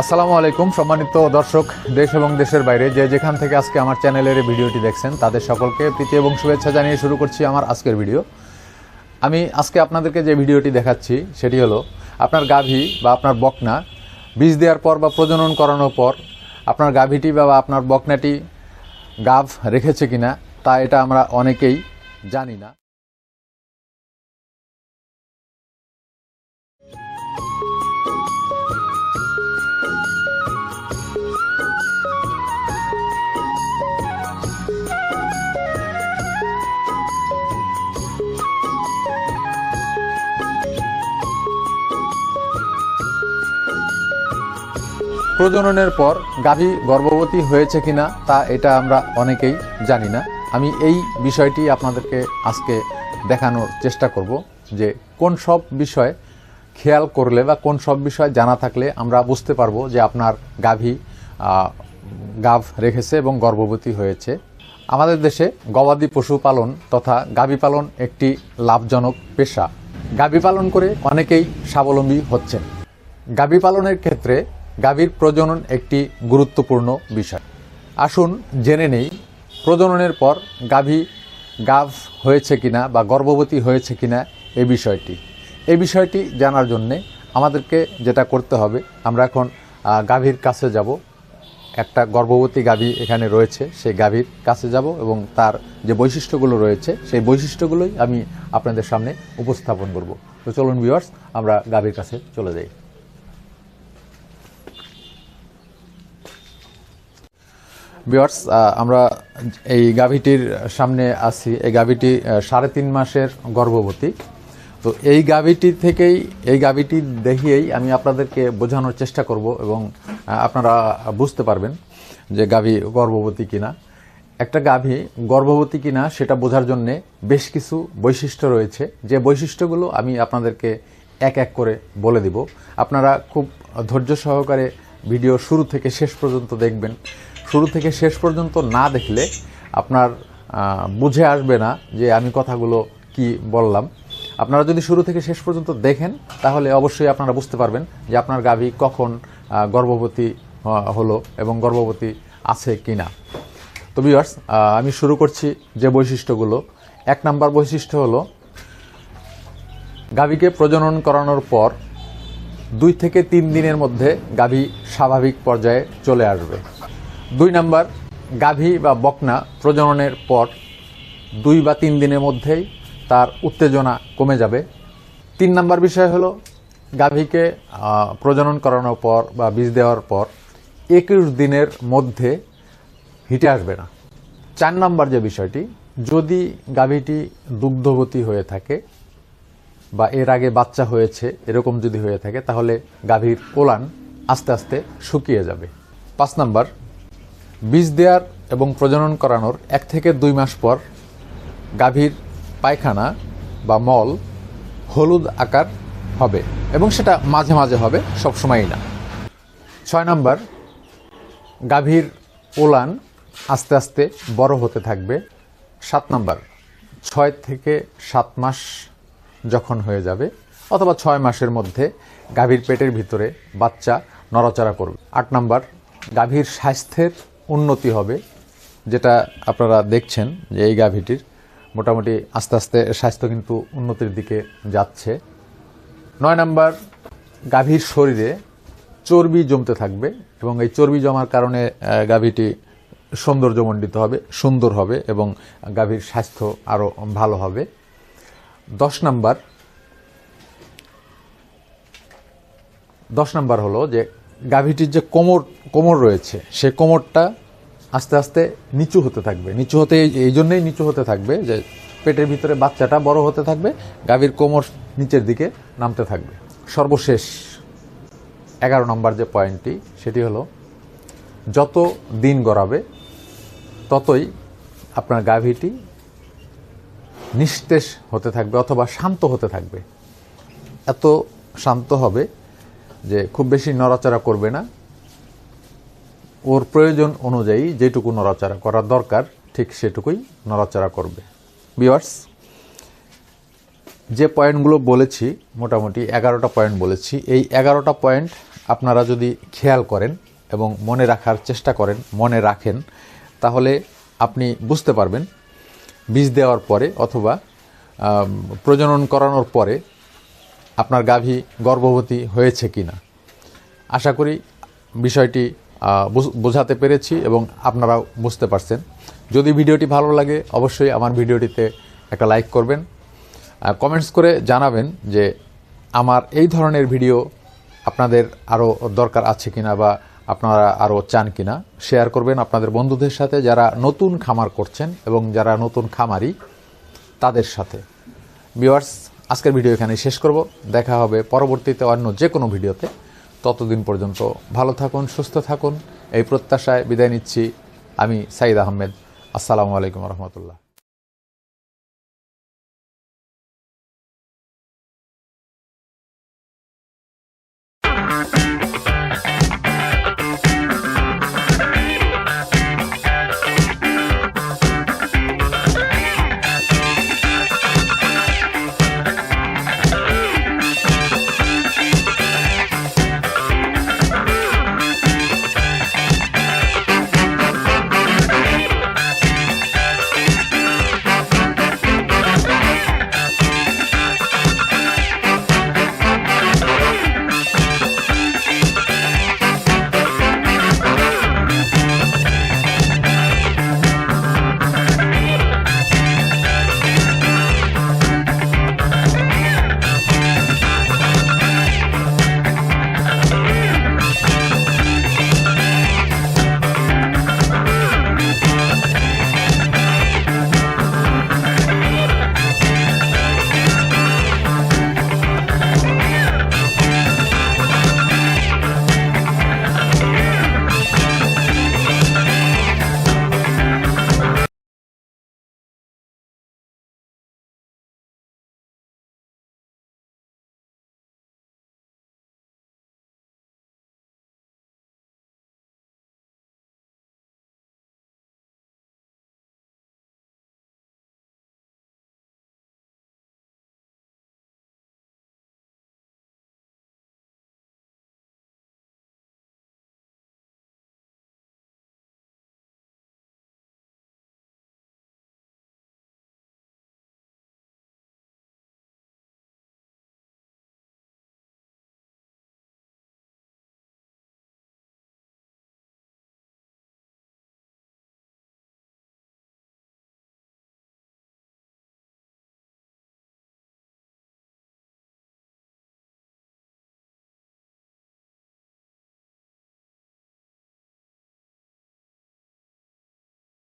আসসালামু আলাইকুম, সম্মানিত দর্শক, দেশ এবং দেশের বাইরে যে যেখান থেকে আজকে আমার চ্যানেলের ভিডিওটি দেখছেন, তাদের সকলকে প্রীতি এবং শুভেচ্ছা জানিয়ে শুরু করছি আমার আজকের ভিডিও। আমি আজকে আপনাদেরকে যে ভিডিওটি দেখাচ্ছি, সেটি হলো আপনার গাভী বা আপনার বকনা বীজ দেওয়ার পর বা প্রজনন করানোর পর আপনার গাভীটি বা আপনার বকনাটি গাভ রেখেছে কিনা, তা এটা আমরা অনেকেই জানি না। প্রজননের পর গাভী গর্ভবতী হয়েছে কিনা তা এটা আমরা অনেকেই জানি না। আমি এই বিষয়টি আপনাদেরকে আজকে দেখানোর চেষ্টা করব যে কোন সব বিষয় খেয়াল করলে বা কোন সব বিষয় জানা থাকলে আমরা বুঝতে পারব যে আপনার গাভী গাভ রেখেছে এবং গর্ভবতী হয়েছে। আমাদের দেশে গবাদি পশু পালন তথা গাভী পালন একটি লাভজনক পেশা। গাভী পালন করে অনেকেই স্বাবলম্বী হচ্ছেন। গাভী পালনের ক্ষেত্রে গাভীর প্রজনন একটি গুরুত্বপূর্ণ বিষয়। আসুন জেনে নেই, প্রজননের পর গাভী গাভ হয়েছে কিনা বা গর্ভবতী হয়েছে কিনা এই বিষয়টি। এই বিষয়টি জানার জন্যে আমাদেরকে যেটা করতে হবে, আমরা এখন গাভীর কাছে যাব। একটা গর্ভবতী গাভী এখানে রয়েছে, সেই গাভীর কাছে যাব এবং তার যে বৈশিষ্ট্যগুলো রয়েছে, সেই বৈশিষ্ট্যগুলোই আমি আপনাদের সামনে উপস্থাপন করব। তো চলুন ভিউয়ার্স আমরা গাভীর কাছে চলে যাই। ভিউয়ার্স আমরা এই গাভীটির সামনে আছি। এই গাভীটি সাড়ে তিন মাসের গর্ভবতী। তো এই গাভীটি থেকেই, এই গাভীটি দেখিয়েই আমি আপনাদেরকে বোঝানোর চেষ্টা করব এবং আপনারা বুঝতে পারবেন যে গাভী গর্ভবতী কিনা। একটা গাভী গর্ভবতী কিনা, সেটা বোঝার জন্যে বেশ কিছু বৈশিষ্ট্য রয়েছে। যে বৈশিষ্ট্যগুলো আমি আপনাদেরকে এক এক করে বলে দিব। আপনারা খুব ধৈর্য সহকারে ভিডিও শুরু থেকে শেষ পর্যন্ত দেখবেন। শুরু থেকে শেষ পর্যন্ত না দেখলে আপনার বুঝে আসবে না যে আমি কথাগুলো কি বললাম। আপনারা যদি শুরু থেকে শেষ পর্যন্ত দেখেন, তাহলে অবশ্যই আপনারা বুঝতে পারবেন যে আপনার গাভী কখন গর্ভবতী হলো এবং গর্ভবতী আছে কি না তো ভিউয়ার্স আমি শুরু করছি যে বৈশিষ্ট্যগুলো। এক নাম্বার বৈশিষ্ট্য হলো, গাভীকে প্রজনন করানোর পর দুই থেকে তিন দিনের মধ্যে গাভী স্বাভাবিক পর্যায়ে চলে আসবে। দুই নাম্বার, গাভী বা বকনা প্রজননের পর দুই বা তিন দিনের মধ্যেই তার উত্তেজনা কমে যাবে। তিন নাম্বার বিষয় হলো, গাভীকে প্রজনন করানোর পর বা বীজ দেওয়ার পর একুশ দিনের মধ্যে হিটে আসবে না। চার নাম্বার যে বিষয়টি, যদি গাভীটি দুগ্ধবতী হয়ে থাকে বা এর আগে বাচ্চা হয়েছে, এরকম যদি হয়ে থাকে, তাহলে গাভীর কোলান আস্তে আস্তে শুকিয়ে যাবে। পাঁচ নাম্বার বীজ দেওয়ার এবং প্রজনন করানোর এক থেকে দুই মাস পর গাভীর পায়খানা বা মল হলুদ আকার হবে এবং সেটা মাঝে মাঝে হবে সবসময়ই না। ছয় নম্বর, গাভীর ওলান আস্তে আস্তে বড় হতে থাকবে। সাত নম্বর, ছয় থেকে সাত মাস যখন হয়ে যাবে অথবা ছয় মাসের মধ্যে গাভীর পেটের ভিতরে বাচ্চা নড়াচড়া করবে। আট নম্বর, গাভীর স্বাস্থ্যের উন্নতি হবে, যেটা আপনারা দেখছেন যে এই গাভীটির মোটামুটি আস্তে আস্তে স্বাস্থ্য কিন্তু উন্নতির দিকে যাচ্ছে। নয় নাম্বার, গাভীর শরীরে চর্বি জমতে থাকবে এবং এই চর্বি জমার কারণে গাভীটি সৌন্দর্যমণ্ডিত হবে, সুন্দর হবে এবং গাভীর স্বাস্থ্য আরও ভালো হবে। দশ নাম্বার দশ নাম্বার হলো যে গাভীটির যে কোমর কোমর রয়েছে, সে কোমরটা আস্তে আস্তে নিচু হতে থাকবে। নিচু হতে এই- জন্যই নিচু হতে থাকবে যে পেটের ভিতরে বাচ্চাটা বড় হতে থাকবে, গাভীর কোমর নিচের দিকে নামতে থাকবে। সর্বশেষ এগারো নম্বর যে পয়েন্টটি, সেটি হলো যত দিন গড়াবে, ততই আপনার গাভীটি নিস্তেজ হতে থাকবে অথবা শান্ত হতে থাকবে। এত শান্ত হবে যে খুব বেশি নড়াচড়া করবে না। ওর প্রয়োজন অনুযায়ী যেটুকু নড়াচড়া করার দরকার, ঠিক সেটুকুই নড়াচড়া করবে। বিওয়ার্স যে পয়েন্টগুলো বলেছি, মোটামুটি এগারোটা পয়েন্ট বলেছি। এই এগারোটা পয়েন্ট আপনারা যদি খেয়াল করেন এবং মনে রাখার চেষ্টা করেন, মনে রাখেন, তাহলে আপনি বুঝতে পারবেন, বীজ দেওয়ার পরে অথবা প্রজনন করানোর পরে আপনার গাভী গর্ভবতী হয়েছে কি না আশা করি বিষয়টি বোঝাতে পেরেছি এবং আপনারাও বুঝতে পারছেন। যদি ভিডিওটি ভালো লাগে, অবশ্যই আমার ভিডিওটিতে একটা লাইক করবেন। কমেন্টস করে জানাবেন যে আমার এই ধরনের ভিডিও আপনাদের আরও দরকার আছে কিনা বা আপনারা আরও চান কিনা শেয়ার করবেন আপনাদের বন্ধুদের সাথে যারা নতুন খামার করছেন এবং যারা নতুন খামারি, তাদের সাথে। ভিউয়ার্স আজকের ভিডিও এখানে শেষ করব। দেখা হবে পরবর্তীতে অন্য যে কোনো ভিডিওতে। ততদিন পর্যন্ত ভালো থাকুন, সুস্থ থাকুন। এই প্রত্যাশায় বিদায় নিচ্ছি আমি সাইদ আহমেদ। আসসালামু আলাইকুম রহমতুল্লাহ।